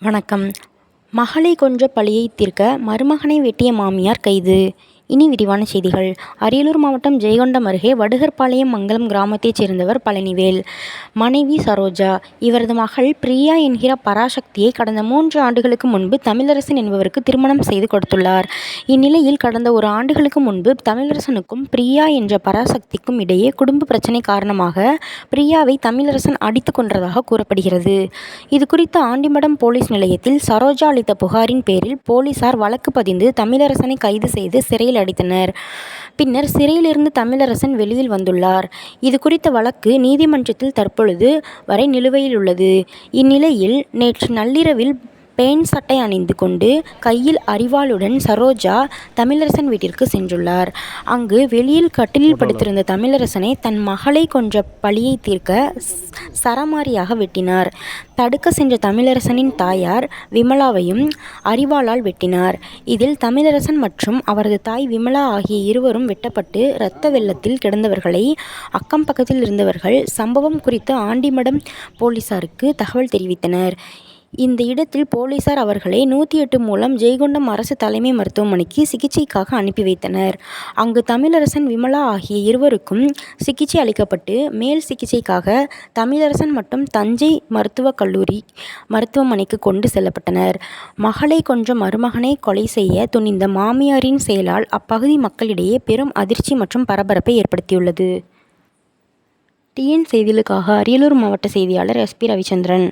வணக்கம். மகளை கொன்ற பழியை தீர்க்க மருமகனை வெட்டிய மாமியார் கைது. இனி விரிவான செய்திகள். அரியலூர் மாவட்டம் ஜெயகொண்டம் அருகே வடுகர்பாளையம் மங்கலம் கிராமத்தைச் சேர்ந்தவர் பழனிவேல். மனைவி சரோஜா. இவரது மகள் பிரியா என்கிற பராசக்தியை கடந்த மூன்று ஆண்டுகளுக்கு முன்பு தமிழரசன் என்பவருக்கு திருமணம் செய்து கொடுத்துள்ளார். இந்நிலையில் கடந்த ஒரு ஆண்டுகளுக்கு முன்பு தமிழரசனுக்கும் பிரியா என்ற பராசக்திக்கும் இடையே குடும்ப பிரச்சனை காரணமாக பிரியாவை தமிழரசன் அடித்து கொன்றதாக கூறப்படுகிறது. இதுகுறித்து ஆண்டிமடம் போலீஸ் நிலையத்தில் சரோஜா அளித்த புகாரின் பேரில் போலீசார் வழக்கு பதிந்து தமிழரசனை கைது செய்து சிறையில் சிறையில் அடைத்தனர். பின்னர் சிறையிலிருந்து தமிழரசன் வெளியில் வந்துள்ளார். இது குறித்த வழக்கு நீதிமன்றத்தில் தற்பொழுது வரை நிலுவையில் உள்ளது. இந்நிலையில் நேற்று நள்ளிரவில் பேண்ட் சட்டை அணிந்து கொண்டு கையில் அரிவாளுடன் சரோஜா தமிழரசன் வீட்டிற்கு சென்றுள்ளார். அங்கு வெளியில் கட்டிலில் படுத்திருந்த தமிழரசனை தன் மகளை கொன்ற பழியை தீர்க்க சரமாரியாக வெட்டினார். தடுக்க சென்ற தமிழரசனின் தாயார் விமலாவையும் அரிவாளால் வெட்டினார். இதில் தமிழரசன் மற்றும் அவரது தாய் விமலா ஆகிய இருவரும் வெட்டப்பட்டு இரத்த வெள்ளத்தில் கிடந்தவர்களை அக்கம் பக்கத்தில் இருந்தவர்கள் சம்பவம் குறித்து ஆண்டிமடம் போலீசாருக்கு தகவல் தெரிவித்தனர். இந்த இடத்தில் போலீசார் அவர்களை நூற்றி எட்டு மூலம் ஜெயங்கொண்டம் அரசு தலைமை மருத்துவமனைக்கு சிகிச்சைக்காக அனுப்பி வைத்தனர். அங்கு தமிழரசன் விமலா ஆகிய இருவருக்கும் சிகிச்சை அளிக்கப்பட்டு மேல் சிகிச்சைக்காக தமிழரசன் மற்றும் தஞ்சை மருத்துவக் கல்லூரி மருத்துவமனைக்கு கொண்டு செல்லப்பட்டனர். மகளை கொன்ற மருமகனை கொலை செய்ய துணிந்த மாமியாரின் செயலால் அப்பகுதி மக்களிடையே பெரும் அதிர்ச்சி மற்றும் பரபரப்பை ஏற்படுத்தியுள்ளது. டிஎன் செய்திகளுக்காக அரியலூர் மாவட்ட செய்தியாளர் எஸ்பி ரவிச்சந்திரன்.